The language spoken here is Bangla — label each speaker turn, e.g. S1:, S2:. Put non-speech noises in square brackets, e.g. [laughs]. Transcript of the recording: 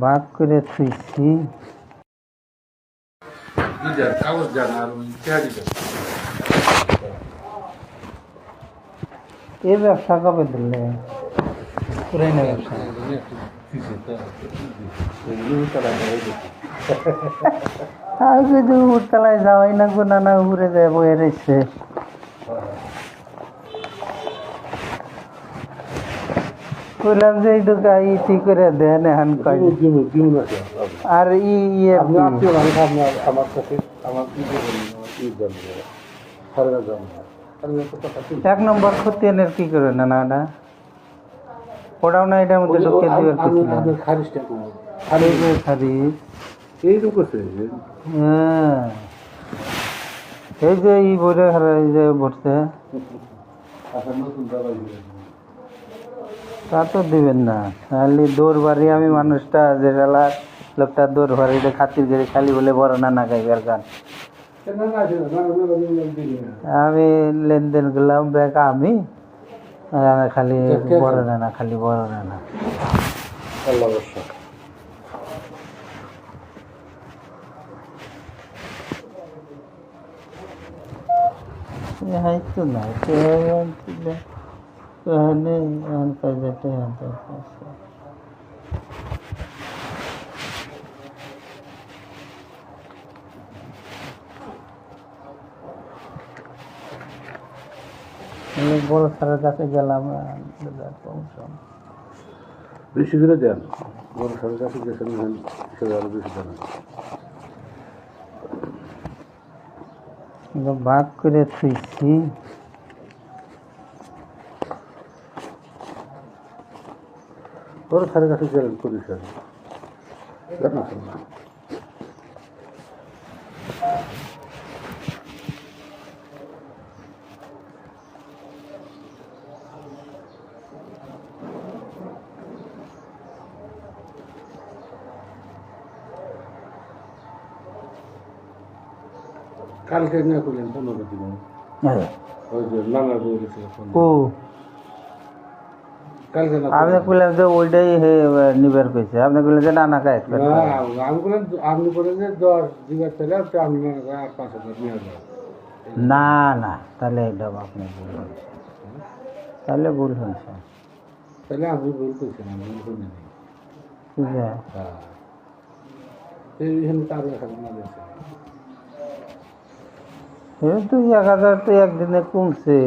S1: ভাগ করে থুইছি।
S2: আর
S1: এই ব্যবসা কবে দিলে? পুরাইনা ব্যবসা। [laughs] উপরতলায় যাওয়াই না গো নানা উপরে যায় বয়ে বললাম যে এই ঢুকা ই ঠিক করে দেন এখন কয়। আর ই ইয়ে
S2: আপনি আমার কাছে আমার কি
S1: এক নম্বর খতিয়ানের কি করে না না ওটা ওটাও না এটার মধ্যে ঢুকে দিবার কিছু না
S2: খারিজটা
S1: এই যে
S2: করছে
S1: হ্যাঁ। এই যে ই বইটা হারা এই যে ভরছে
S2: আপনার নতুন দাবাই
S1: তা তো দিবেন না। খালি দৌড় বাড়ি আমি মানুষটা যে শালা লোকটা দৌড় বাড়িতে খাতির করে খালি বলে বড় না না গাইবার গান আমি লেনদেন করলাম ব্যাগ আমি খালি বড় না না খালি বড় না না তো না Öyle Ankara'da yapacağız. অনেক বড় স্যারের কাছে গেলাম
S2: বেশি করে দেন। বড় স্যারের কাছে গেছেন সেটা আরও বেশি দেন।
S1: ভাগ করে থুইছি।
S2: বড় সরের কাছে গেলেন জানা শোনা কালকে নিয়ে করলেন পনেরো দিন ওই যে নানা বই
S1: ও।
S2: না
S1: আপনি বললাম যে ওইটাই হে নিবার কইছে। আপনি বললেন যে না না কাজ
S2: না, আমি বললাম আপনি বলেন যে দশ দিবার চলে আপনি করেন আর পাঁচ হাজার নিয়ে
S1: না না তাহলে এটা আপনি ভুল হয়েছে। তাহলে ভুল হয়েছে।
S2: তাহলে আমি ভুল করছি না ভুল করি
S1: ঠিক আছে।
S2: হ্যাঁ
S1: এক হাজার তো একদিনে কমছে।